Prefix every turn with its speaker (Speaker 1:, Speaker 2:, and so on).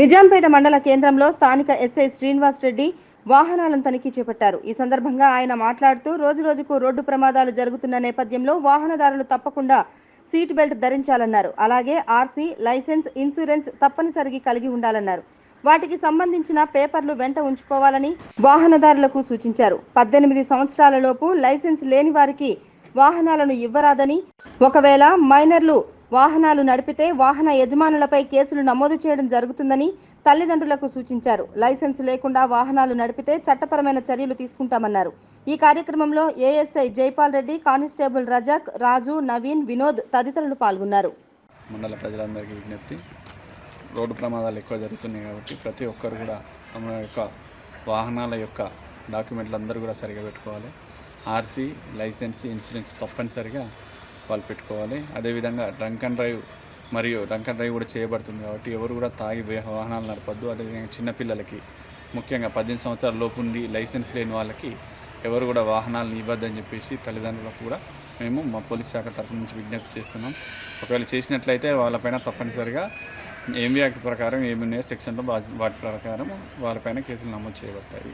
Speaker 1: నిజాంపేట మండల కేంద్రంలో స్థానిక ఎస్ఐ శ్రీనివాస్ రెడ్డి వాహనాలను తనిఖీ చేపట్టారు. ఈ సందర్భంగా ఆయన మాట్లాడుతూ రోజురోజుకు రోడ్డు ప్రమాదాలు జరుగుతున్న నేపథ్యంలో వాహనదారులు తప్పకుండా సీట్ బెల్ట్ ధరించాలన్నారు. అలాగే ఆర్సీ లైసెన్స్ ఇన్సూరెన్స్ తప్పనిసరిగా కలిగి ఉండాలన్నారు. వాటికి సంబంధించిన పేపర్లు వెంట ఉంచుకోవాలని వాహనదారులకు సూచించారు. పద్దెనిమిది సంవత్సరాలలోపు లైసెన్స్ లేని వారికి వాహనాలను ఇవ్వరాదని ఒకవేళ మైనర్లు వాహనాలు నడిపితే వాహన యజమానులపై కేసులు నమోదు చేయడం జరుగుతుందని తల్లిదండ్రులకు సూచించారు. లైసెన్స్ లేకుండా వాహనాలు నడిపితే చట్టపరమైన చర్యలు తీసుకుంటామన్నారు. ఈ కార్యక్రమంలో ఏఎస్ఐ జైపాల్ రెడ్డి కానిస్టేబుల్ రజాక్ రాజు నవీన్ వినోద్ తదితరులు పాల్గొన్నారు.
Speaker 2: మండల ప్రజలందరికీ విజ్ఞప్తి. రోడ్డు ప్రమాదాలు ఎక్కువ జరుగుతున్నాయి కాబట్టి ప్రతి ఒక్కరు కూడా తమ యొక్క వాహనాల యొక్క డాక్యుమెంట్లు అందరూ కూడా సరిగా పెట్టుకోవాలి. ఆర్సీ లైసెన్స్ ఇన్సూరెన్స్ తప్పనిసరిగా వాళ్ళు పెట్టుకోవాలి. అదేవిధంగా డ్రంక్ అండ్ డ్రైవ్ మరియు డ్రంక్ అండ్ డ్రైవ్ కూడా చేయబడుతుంది కాబట్టి ఎవరు కూడా తాగి వాహనాలు నడపద్దు. అదేవిధంగా చిన్నపిల్లలకి ముఖ్యంగా పద్దెనిమిది సంవత్సరాల లోపు ఉండి లైసెన్స్ లేని వాళ్ళకి ఎవరు కూడా వాహనాలను ఇవ్వద్దని చెప్పేసి తల్లిదండ్రులకు కూడా మేము మా పోలీస్ శాఖ తరపు నుంచి విజ్ఞప్తి చేస్తున్నాం. ఒకవేళ చేసినట్లయితే వాళ్ళపైన తప్పనిసరిగా ఎంవీ యాక్ట్ ప్రకారం ఏమి సెక్షన్లో వాటి ప్రకారం వాళ్ళపైన కేసులు నమోదు చేయబడతాయి.